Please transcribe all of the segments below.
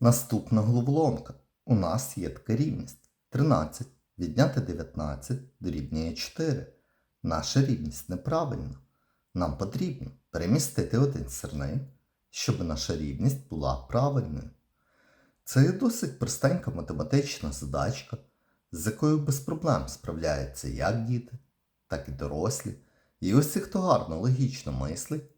Наступна головоломка. У нас є така рівність. 13 відняти 19 дорівнює 4. Наша рівність неправильна. Нам потрібно перемістити один сірник, щоб наша рівність була правильною. Це є досить простенька математична задачка, з якою без проблем справляються як діти, так і дорослі. І усі, хто гарно логічно мислить,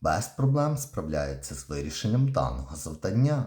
без проблем справляються з вирішенням даного завдання.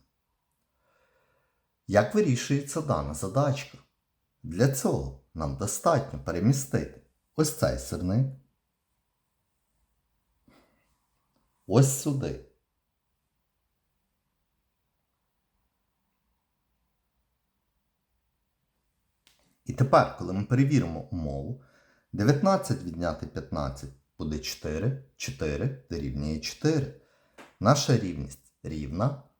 Як вирішується дана задачка? Для цього нам достатньо перемістити ось цей сирник ось сюди. І тепер, коли ми перевіримо умову, 19 відняти 15 буде 4, 4 дорівнює 4. Наша рівність рівна,